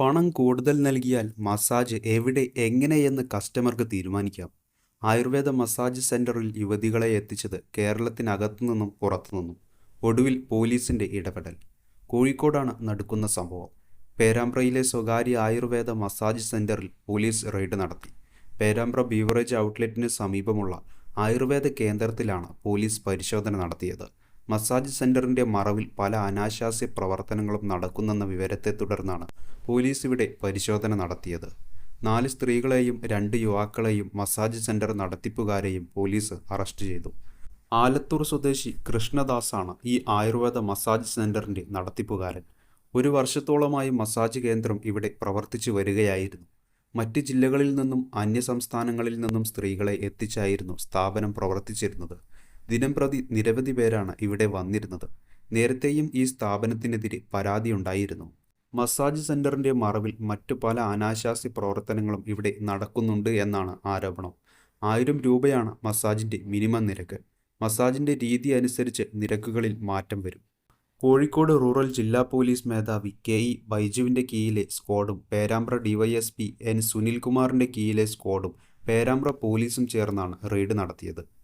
പണം കൂടുതൽ നൽകിയാൽ മസാജ് എവിടെ എങ്ങനെയെന്ന് കസ്റ്റമർക്ക് തീരുമാനിക്കാം. ആയുർവേദ മസാജ് സെന്ററിൽ യുവതികളെ എത്തിച്ചത് കേരളത്തിനകത്തു നിന്നും പുറത്തുനിന്നും. ഒടുവിൽ പോലീസിന്റെ ഇടപെടൽ. കോഴിക്കോടാണ് നടക്കുന്ന സംഭവം. പേരാമ്പ്രയിലെ സ്വകാര്യ ആയുർവേദ മസാജ് സെന്ററിൽ പോലീസ് റെയ്ഡ് നടത്തി. പേരാമ്പ്ര ബീവറേജ് ഔട്ട്ലെറ്റിന് സമീപമുള്ള ആയുർവേദ കേന്ദ്രത്തിലാണ് പോലീസ് പരിശോധന നടത്തിയത്. മസാജ് സെന്ററിന്റെ മറവിൽ പല അനാശാസ്യ പ്രവർത്തനങ്ങളും നടക്കുന്നെന്ന വിവരത്തെ തുടർന്നാണ് പോലീസ് ഇവിടെ പരിശോധന നടത്തിയത്. നാല് സ്ത്രീകളെയും രണ്ട് യുവാക്കളെയും മസാജ് സെന്റർ നടത്തിപ്പുകാരെയും പോലീസ് അറസ്റ്റ് ചെയ്തു. ആലത്തൂർ സ്വദേശി കൃഷ്ണദാസാണ് ഈ ആയുർവേദ മസാജ് സെന്ററിന്റെ നടത്തിപ്പുകാരൻ. ഒരു വർഷത്തോളമായി മസാജ് കേന്ദ്രം ഇവിടെ പ്രവർത്തിച്ചു വരികയായിരുന്നു. മറ്റ് ജില്ലകളിൽ നിന്നും അന്യ സംസ്ഥാനങ്ങളിൽ നിന്നും സ്ത്രീകളെ എത്തിച്ചായിരുന്നു സ്ഥാപനം പ്രവർത്തിച്ചിരുന്നത്. ദിനംപ്രതി നിരവധി പേരാണ് ഇവിടെ വന്നിരുന്നത്. നേരത്തെയും ഈ സ്ഥാപനത്തിനെതിരെ പരാതി ഉണ്ടായിരുന്നു. മസാജ് സെന്ററിന്റെ മറവിൽ മറ്റു പല അനാശാസ്യ പ്രവർത്തനങ്ങളും ഇവിടെ നടക്കുന്നുണ്ട് എന്നാണ് ആരോപണം. ആയിരം രൂപയാണ് മസാജിന്റെ മിനിമം നിരക്ക്. മസാജിന്റെ രീതി അനുസരിച്ച് നിരക്കുകളിൽ മാറ്റം വരും. കോഴിക്കോട് റൂറൽ ജില്ലാ പോലീസ് മേധാവി കെ ഇ ബൈജുവിന്റെ കീഴിലെ സ്ക്വാഡും പേരാമ്പ്ര ഡിവൈഎസ്പി എൻ സുനിൽകുമാറിന്റെ കീഴിലെ സ്ക്വാഡും പേരാമ്പ്ര പോലീസും ചേർന്നാണ് റെയ്ഡ് നടത്തിയത്.